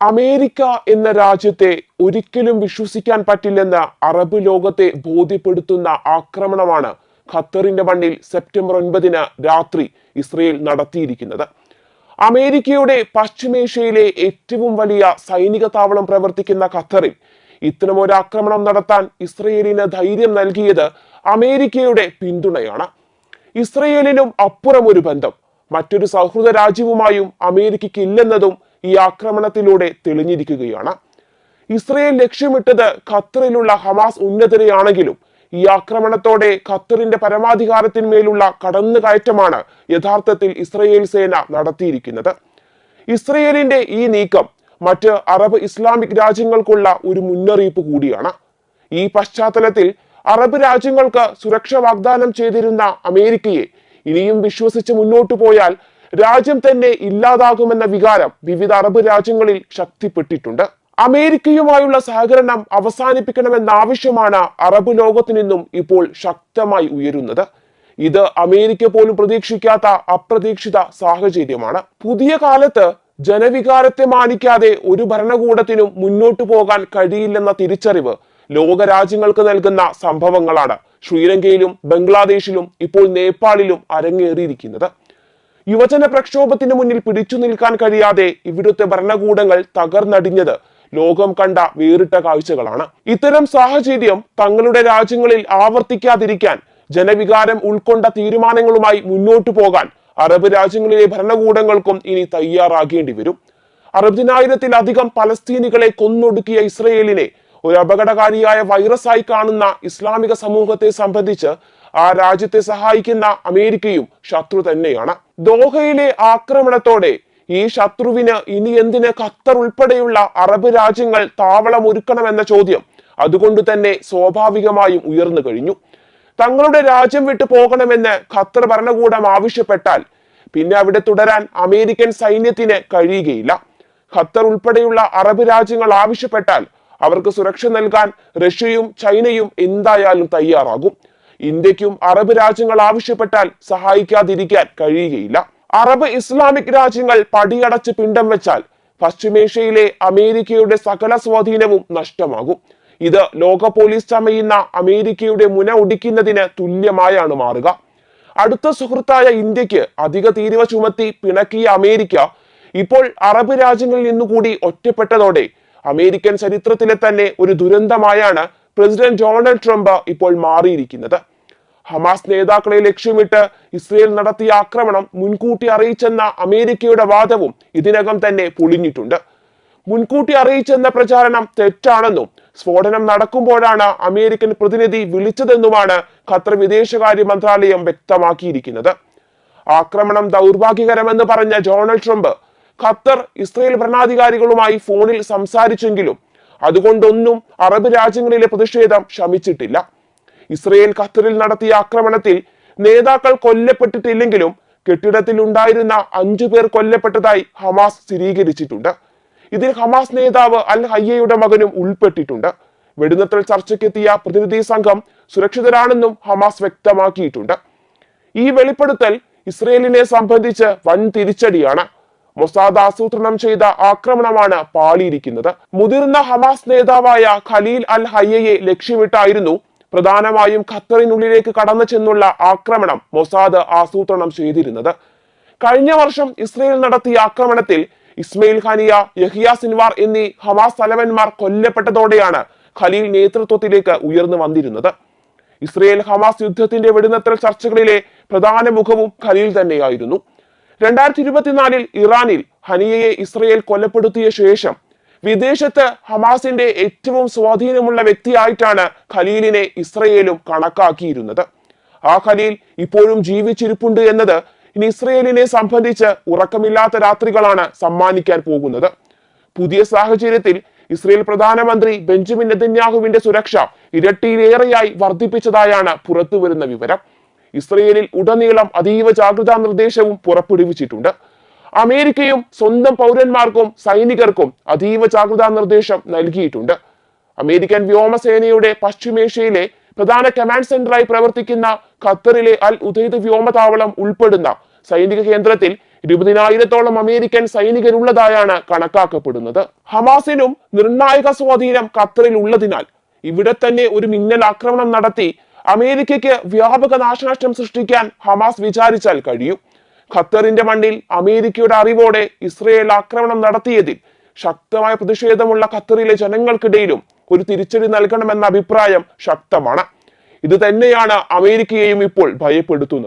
America എന്ന രാജ്യത്തെ ഒരിക്കലും വിശ്വസിക്കാൻ പറ്റില്ലെന്ന് അറബ് ലോകത്തെ ബോധ്യപ്പെടുത്തുന്ന ആക്രമണമാണ് ഖത്തറിന്റെ മണ്ണിൽ സെപ്റ്റംബർ ഒൻപതിന് രാത്രി ഇസ്രയേൽ നടത്തിയിരിക്കുന്നത്. അമേരിക്കയുടെ പശ്ചിമേഷ്യയിലെ ഏറ്റവും വലിയ സൈനിക താവളം പ്രവർത്തിക്കുന്ന ഖത്തറിൽ ഇത്തരമൊരു ആക്രമണം നടത്താൻ ഇസ്രയേലിന് ധൈര്യം നൽകിയത് അമേരിക്കയുടെ പിന്തുണയാണ്. ഇസ്രയേലിനും അപ്പുറം ഒരു ബന്ധം. മറ്റൊരു സൗഹൃദ രാജ്യവുമായും അമേരിക്കയ്ക്ക് ഇല്ലെന്നതും ഈ ആക്രമണത്തിലൂടെ തെളിഞ്ഞിരിക്കുകയാണ്. ഇസ്രയേൽ ലക്ഷ്യമിട്ടത് ഖത്തറിലുള്ള ഹമാസ് ഉന്നതരെയാണെങ്കിലും ഈ ആക്രമണത്തോടെ ഖത്തറിന്റെ പരമാധികാരത്തിന്മേലുള്ള കടന്നുകയറ്റമാണ് യഥാർത്ഥത്തിൽ ഇസ്രയേൽ സേന നടത്തിയിരിക്കുന്നത്. ഇസ്രയേലിന്റെ ഈ നീക്കം മറ്റ് അറബ് ഇസ്ലാമിക് രാജ്യങ്ങൾക്കുള്ള ഒരു മുന്നറിയിപ്പ് കൂടിയാണ്. ഈ പശ്ചാത്തലത്തിൽ അറബ് രാജ്യങ്ങൾക്ക് സുരക്ഷ വാഗ്ദാനം ചെയ്തിരുന്ന അമേരിക്കയെ ഇനിയും വിശ്വസിച്ച് മുന്നോട്ടു പോയാൽ രാജ്യം തന്നെ ഇല്ലാതാകുമെന്ന വികാരം വിവിധ അറബ് രാജ്യങ്ങളിൽ ശക്തിപ്പെട്ടിട്ടുണ്ട്. അമേരിക്കയുമായുള്ള സഹകരണം അവസാനിപ്പിക്കണമെന്ന ആവശ്യമാണ് അറബ് ലോകത്തു നിന്നും ഇപ്പോൾ ശക്തമായി ഉയരുന്നത്. ഇത് അമേരിക്ക പോലും പ്രതീക്ഷിക്കാത്ത അപ്രതീക്ഷിത സാഹചര്യമാണ്. പുതിയ കാലത്ത് ജനവികാരത്തെ മാനിക്കാതെ ഒരു ഭരണകൂടത്തിനും മുന്നോട്ടു പോകാൻ കഴിയില്ലെന്ന തിരിച്ചറിവ് ലോകരാജ്യങ്ങൾക്ക് നൽകുന്ന സംഭവങ്ങളാണ് ശ്രീലങ്കയിലും ബംഗ്ലാദേശിലും ഇപ്പോൾ നേപ്പാളിലും അരങ്ങേറിയിരിക്കുന്നത്. യുവജന പ്രക്ഷോഭത്തിന് മുന്നിൽ പിടിച്ചു നിൽക്കാൻ കഴിയാതെ ഇവിടുത്തെ ഭരണകൂടങ്ങൾ തകർന്നടിഞ്ഞത് ലോകം കണ്ട വേറിട്ട കാഴ്ചകളാണ്. ഇത്തരം സാഹചര്യം തങ്ങളുടെ രാജ്യങ്ങളിൽ ആവർത്തിക്കാതിരിക്കാൻ ജനവികാരം ഉൾക്കൊണ്ട തീരുമാനങ്ങളുമായി മുന്നോട്ടു പോകാൻ അറബ് രാജ്യങ്ങളിലെ ഭരണകൂടങ്ങൾക്കും ഇനി തയ്യാറാകേണ്ടി വരും. അറുപതിനായിരത്തിലധികം പലസ്തീനികളെ കൊന്നൊടുക്കിയ ഇസ്രയേലിനെ ഒരു അപകടകാരിയായ വൈറസായി കാണുന്ന ഇസ്ലാമിക സമൂഹത്തെ സംബന്ധിച്ച് ആ രാജ്യത്തെ സഹായിക്കുന്ന അമേരിക്കയും ശത്രു തന്നെയാണ്. ദോഹയിലെ ആക്രമണത്തോടെ ഈ ശത്രുവിന് ഇനി എന്തിന് ഖത്തർ ഉൾപ്പെടെയുള്ള അറബ് രാജ്യങ്ങൾ താവളം ഒരുക്കണമെന്ന ചോദ്യം അതുകൊണ്ട് തന്നെ സ്വാഭാവികമായും ഉയർന്നു കഴിഞ്ഞു. തങ്ങളുടെ രാജ്യം വിട്ടു പോകണമെന്ന് ഖത്തർ ഭരണകൂടം ആവശ്യപ്പെട്ടാൽ പിന്നെ അവിടെ തുടരാൻ അമേരിക്കൻ സൈന്യത്തിന് കഴിയുകയില്ല. ഖത്തർ ഉൾപ്പെടെയുള്ള അറബ് രാജ്യങ്ങൾ ആവശ്യപ്പെട്ടാൽ അവർക്ക് സുരക്ഷ നൽകാൻ റഷ്യയും ചൈനയും എന്തായാലും തയ്യാറാകും. ഇന്ത്യക്കും അറബ് രാജ്യങ്ങൾ ആവശ്യപ്പെട്ടാൽ സഹായിക്കാതിരിക്കാൻ കഴിയുകയില്ല. അറബ് ഇസ്ലാമിക് രാജ്യങ്ങൾ പടിയടച്ച് പിണ്ടം വെച്ചാൽ പശ്ചിമേഷ്യയിലെ അമേരിക്കയുടെ സകല സ്വാധീനവും നഷ്ടമാകും. ഇത് ലോക പോലീസ് ചമയുന്ന അമേരിക്കയുടെ മുന ഒടിക്കുന്നതിന് തുല്യമായാണ് മാറുക. അടുത്ത സുഹൃത്തായ ഇന്ത്യയ്ക്ക് അധിക തീരുവ ചുമത്തി പിണക്കിയ അമേരിക്ക ഇപ്പോൾ അറബ് രാജ്യങ്ങളിൽ നിന്നുകൂടി ഒറ്റപ്പെട്ടതോടെ അമേരിക്കൻ ചരിത്രത്തിലെ തന്നെ ഒരു ദുരന്തമായാണ് പ്രസിഡന്റ് ഡൊണാൾഡ് ട്രംപ് ഇപ്പോൾ മാറിയിരിക്കുന്നത്. ഹമാസ് നേതാക്കളെ ലക്ഷ്യമിട്ട് ഇസ്രയേൽ നടത്തിയ ആക്രമണം മുൻകൂട്ടി അറിയിച്ചെന്ന അമേരിക്കയുടെ വാദവും ഇതിനകം തന്നെ പൊളിഞ്ഞിട്ടുണ്ട്. മുൻകൂട്ടി അറിയിച്ചെന്ന പ്രചാരണം തെറ്റാണെന്നും സ്ഫോടനം നടക്കുമ്പോഴാണ് അമേരിക്കൻ പ്രതിനിധി വിളിച്ചതെന്നുമാണ് ഖത്തർ വിദേശകാര്യ മന്ത്രാലയം വ്യക്തമാക്കിയിരിക്കുന്നത്. ആക്രമണം ദൗർഭാഗ്യകരമെന്ന് പറഞ്ഞ ഡൊണാൾഡ് ട്രംപ് ഖത്തർ ഇസ്രയേൽ ഭരണാധികാരികളുമായി ഫോണിൽ സംസാരിച്ചെങ്കിലും അതുകൊണ്ടൊന്നും അറബ് രാജ്യങ്ങളിലെ പ്രതിഷേധം ശമിച്ചിട്ടില്ല. ഇസ്രയേൽ ഖത്തറിൽ നടത്തിയ ആക്രമണത്തിൽ നേതാക്കൾ കൊല്ലപ്പെട്ടിട്ടില്ലെങ്കിലും കെട്ടിടത്തിൽ ഉണ്ടായിരുന്ന അഞ്ചു പേർ കൊല്ലപ്പെട്ടതായി ഹമാസ് സ്ഥിരീകരിച്ചിട്ടുണ്ട്. ഇതിൽ ഹമാസ് നേതാവ് അൽ ഹയ്യയുടെ മകനും ഉൾപ്പെട്ടിട്ടുണ്ട്. വെടിനിർത്തൽ ചർച്ചയ്ക്കെത്തിയ പ്രതിനിധി സംഘം സുരക്ഷിതരാണെന്നും ഹമാസ് വ്യക്തമാക്കിയിട്ടുണ്ട്. ഈ വെളിപ്പെടുത്തൽ ഇസ്രയേലിനെ സംബന്ധിച്ച് വൻ തിരിച്ചടിയാണ്. മൊസാദ് ആസൂത്രണം ചെയ്ത ആക്രമണമാണ് പാളിയിരിക്കുന്നത്. മുതിർന്ന ഹമാസ് നേതാവായ ഖലീൽ അൽ ഹയ്യയെ ലക്ഷ്യമിട്ടായിരുന്നു പ്രധാനമായും ഖത്തറിനുള്ളിലേക്ക് കടന്നു ചെന്നുള്ള ആക്രമണം മൊസാദ് ആസൂത്രണം ചെയ്തിരുന്നത്. കഴിഞ്ഞ വർഷം ഇസ്രയേൽ നടത്തിയ ആക്രമണത്തിൽ ഇസ്മയിൽ ഖാനിയ യഹിയ സിൻവാർ എന്നീ ഹമാസ് തലവന്മാർ കൊല്ലപ്പെട്ടതോടെയാണ് ഖലീൽ നേതൃത്വത്തിലേക്ക് ഉയർന്നു വന്നിരുന്നത്. ഇസ്രയേൽ ഹമാസ് യുദ്ധത്തിന്റെ വെടിനിർത്തൽ ചർച്ചകളിലെ പ്രധാന മുഖവും ഖലീൽ തന്നെയായിരുന്നു. രണ്ടായിരത്തി ഇരുപത്തിനാലിൽ ഇറാനിൽ ഹനിയയെ ഇസ്രയേൽ കൊലപ്പെടുത്തിയ ശേഷം വിദേശത്ത് ഹമാസിന്റെ ഏറ്റവും സ്വാധീനമുള്ള വ്യക്തിയായിട്ടാണ് ഖലീലിനെ ഇസ്രയേലും കണക്കാക്കിയിരുന്നത്. ആ ഖലീൽ ഇപ്പോഴും ജീവിച്ചിരിപ്പുണ്ട് എന്നത് ഇനി ഇസ്രയേലിനെ സംബന്ധിച്ച് ഉറക്കമില്ലാത്ത രാത്രികളാണ് സമ്മാനിക്കാൻ പോകുന്നത്. പുതിയ സാഹചര്യത്തിൽ ഇസ്രയേൽ പ്രധാനമന്ത്രി ബെഞ്ചമിൻ നെതന്യാഹുവിന്റെ സുരക്ഷ ഇരട്ടിയിലേറെയായി വർദ്ധിപ്പിച്ചതായാണ് പുറത്തുവരുന്ന വിവരം. ഇസ്രയേലിൽ ഉടനീളം അതീവ ജാഗ്രതാ നിർദ്ദേശവും പുറപ്പെടുവിച്ചിട്ടുണ്ട്. അമേരിക്കയും സ്വന്തം പൗരന്മാർക്കും സൈനികർക്കും അതീവ ജാഗ്രതാ നിർദ്ദേശം നൽകിയിട്ടുണ്ട്. അമേരിക്കൻ വ്യോമസേനയുടെ പശ്ചിമേഷ്യയിലെ പ്രധാന കമാൻഡ് സെന്ററായി പ്രവർത്തിക്കുന്ന ഖത്തറിലെ അൽ ഉദൈദ് വ്യോമതാവളം ഉൾപ്പെടുന്ന സൈനിക കേന്ദ്രത്തിൽ ഇരുപതിനായിരത്തോളം അമേരിക്കൻ സൈനികരുള്ളതായാണ് കണക്കാക്കപ്പെടുന്നത്. ഹമാസിനും നിർണായക സ്വാധീനം ഖത്തറിൽ ഉള്ളതിനാൽ ഇവിടെ തന്നെ ഒരു മിന്നൽ ആക്രമണം നടത്തി അമേരിക്കയ്ക്ക് വ്യാപക നാശനഷ്ടം സൃഷ്ടിക്കാൻ ഹമാസ് വിചാരിച്ചാൽ കഴിയും. ഖത്തറിന്റെ മണ്ണിൽ അമേരിക്കയുടെ അറിവോടെ ഇസ്രയേൽ ആക്രമണം നടത്തിയതിൽ ശക്തമായ പ്രതിഷേധമുള്ള ഖത്തറിലെ ജനങ്ങൾക്കിടയിലും ഒരു തിരിച്ചടി നൽകണമെന്ന അഭിപ്രായം ശക്തമാണ്. ഇത് തന്നെയാണ് അമേരിക്കയെയും ഇപ്പോൾ ഭയപ്പെടുത്തുന്നത്.